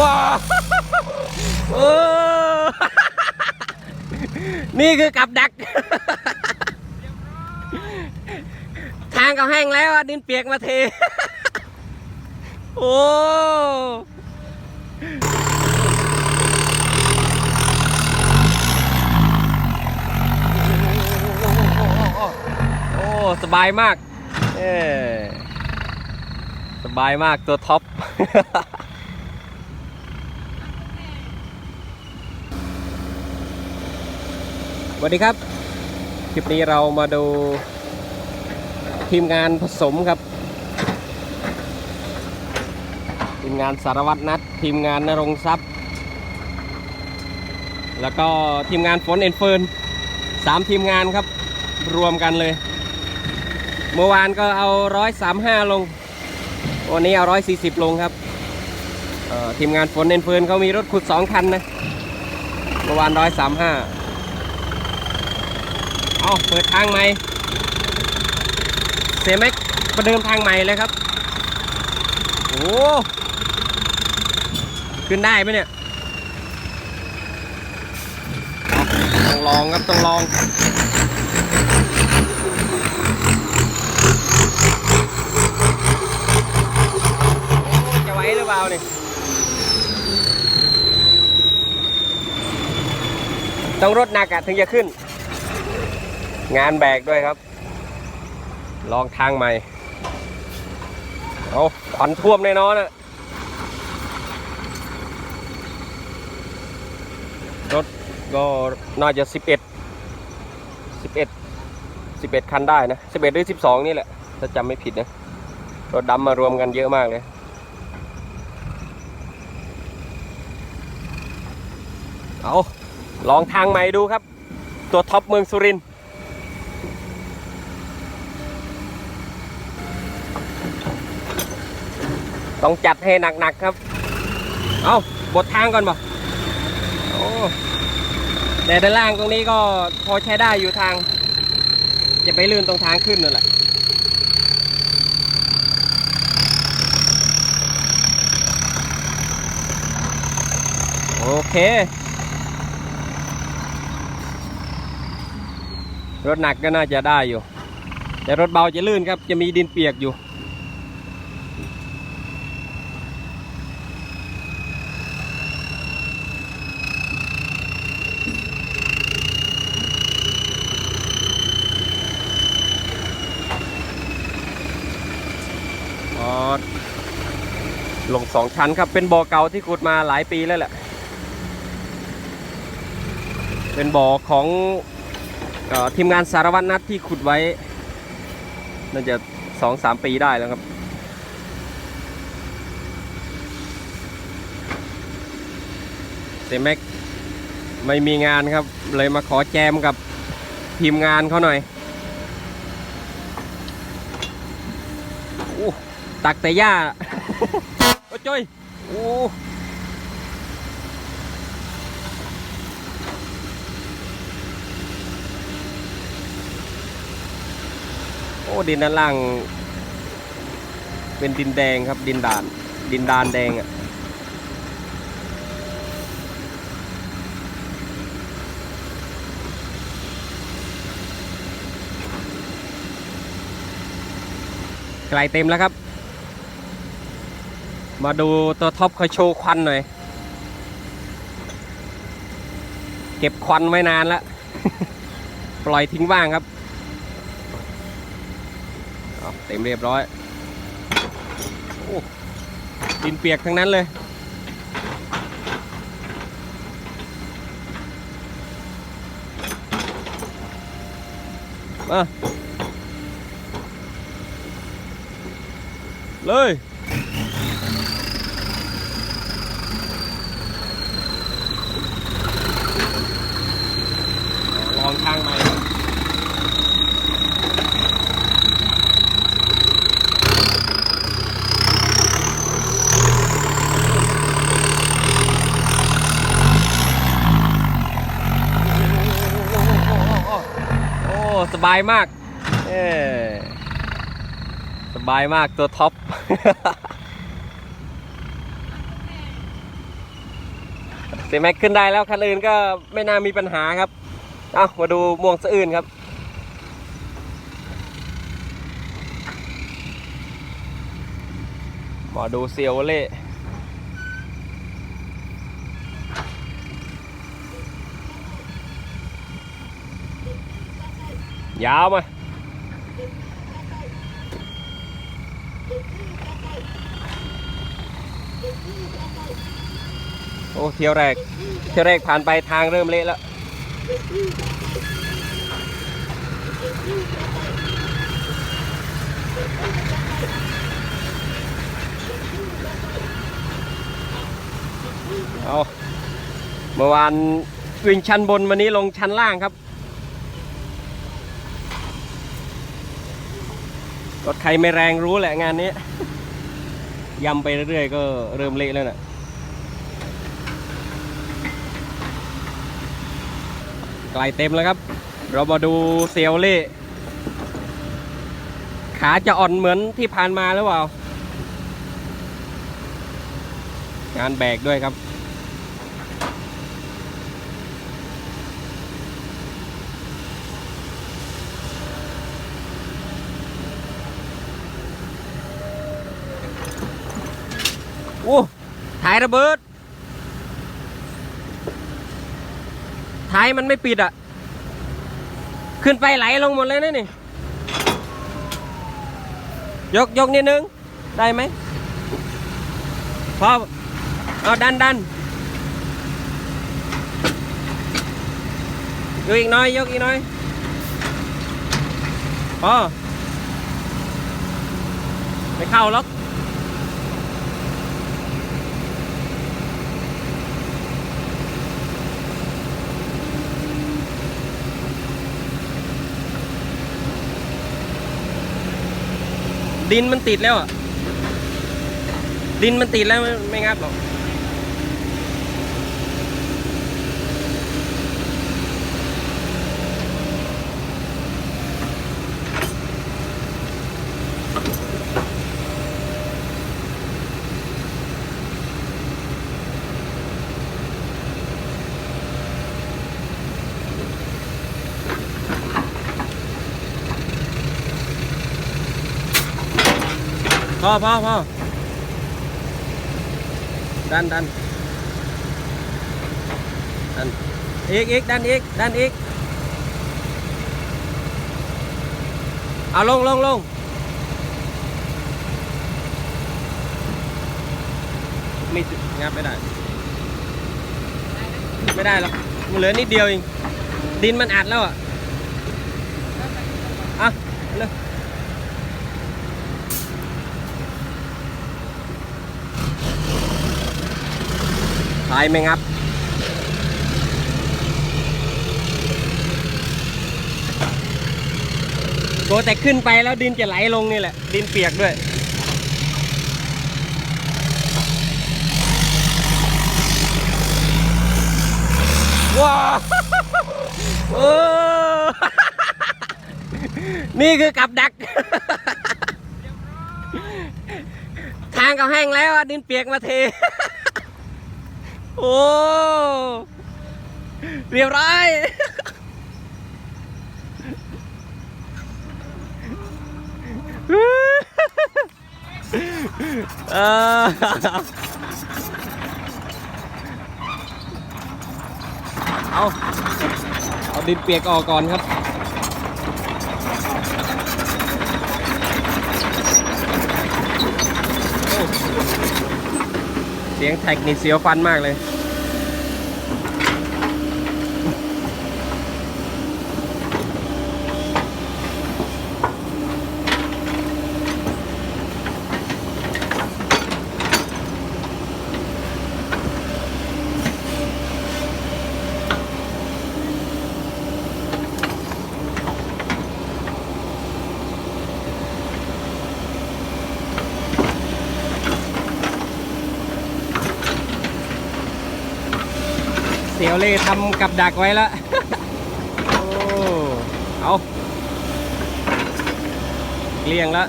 ว้าเออนี่คือกับดัก ทางก็แห้งแล้วดินเปียกมาเท โอ้โอ้สบายมาก เอสบายมากตัวท็อป วัสดีครับ คลิปนี้เรามาดูทีมงานผสมครับ ทีมงานสารวัตรนัด ทีมงานนรงทรัพย์ แล้วก็ทีมงานฝนเอ็นเฟิร์นสามทีมงานครับ รวมกันเลย เมื่อวานก็เอาร้อยสามห้าลง วันนี้เอาร้อยสี่สิบลงครับทีมงานฝนเอ็นเฟิร์นเขามีรถขุดสองคันนะ เมื่อวานร้อยสามห้า เอาเปิดทางใหม่เซแม็กประเดิมทางใหม่เลยครับ โอ้ขึ้นได้ไหมเนี่ยต้องลองครับต้องลองจะไหวหรือเปล่าเนี่ยต้องรถหนักอะถึงจะขึ้น งานแบกด้วยครับ ลองทางใหม่ เอาควันท่วมแน่นอนอะรถก็น่าจะ 11 11 11 คันได้นะ 11 หรือ 12 นี่แหละ ถ้าจำไม่ผิดนะ รถดำมารวมกันเยอะมากเลยเอาลองทางใหม่ดูครับ ตัวท็อปเมืองสุรินทร์ ต้องจัดให้หนักๆครับ เอาบททางก่อนบ่โอ้แต่ด้านล่างตรงนี้ก็พอใช้ได้อยู่ทาง จะไปลื่นตรงทางขึ้นนั่นแหละโอเค รถหนักก็น่าจะได้อยู่ แต่รถเบาจะลื่นครับ จะมีดินเปียกอยู่ ลงสองชั้นครับ เป็นบ่อเก่าที่ขุดมาหลายปีแล้วแหละ เป็นบ่อของอทีมงานสารวัตรนัดที่ขุดไว้ น่าจะสองสามปีได้แล้วครับ เซแม็กไม่มีงานครับ เลยมาขอแจมกับทีมงานเขาหน่อยตักแต่หญ้า จ้อยโอ้โอ้ดินด้านล่าง เป็นดินแดงครับดินดาน ดินดานแดงอะ่ะไกลเต็มแล้วครับ มาดูตัวท็อปเขาโชว์ควันหน่อย เก็บควันไว้นานแล้ว ปล่อยทิ้งว่างครับเอาเต็มเรียบร้อยโอ้ดินเปียกทั้งนั้นเลย มา เลย ลองทางใหม่โอ้ ส บายมากเอสบายมากตัวท็อปสีแม็กขึ้นได้แล้วคันอื่นก็ไม่น่ามีปัญหาครับ เอามาดูม่วงสะอื่นครับมาดูเซียวเล่ ยาวมาโอ้เที่ยวแรก เที่ยวแรกผ่านไปทางเริ่มเละแล้ว เอาเมื่อวานวิ่งชั้นบนวันนี้ลงชั้นล่างครับ ถใครไม่แรงรู้แหละงานนี้ยำไปเรื่อยๆก็เริ่มเละแล้วน่ะไกลเต็มแล้วครับ เรามาดูเซลเล่ขาจะอ่อนเหมือนที่ผ่านมาหรือเปล่างานแบกด้วยครับ โอ้ถ่ายระเบิด ท้ายมันไม่ปิดอะ ขึ้นไปไหลลงหมดเลยนะนี่ ยกยกนิดนึง ได้ไหมพอเอาดันดันยกอีกน้อย ยกอีกน้อยพอไม่เข้าล็อก ดินมันติดแล้วอะดินมันติดแล้วไม่ไม่งับหรอก พอพอพอดันดันดันอีกอีกดันอีกดันอีกเอาลงลงลงไม่งับไม่ได้ ไม่ได้หรอกมันเหลือนิดเดียวเองดินมันอัดแล้วอะอะเลย ท้ายไหมครับ โกแต่ขึ้นไปแล้วดินจะไหลลงนี่แหละ ดินเปียกด้วยว้าวเออนี่คือกับดัก ทางก็แห้งแล้วดินเปียกมาเท โอ้เรียบร้อยเออเอาเอาดินเปียกออกก่อนครับ เสียงแท็กนี่เสียวฟันมากเลย สียวเล่ทำกับดักไว้แล้ว โอ้ เอาเกลี้ยงแล้ว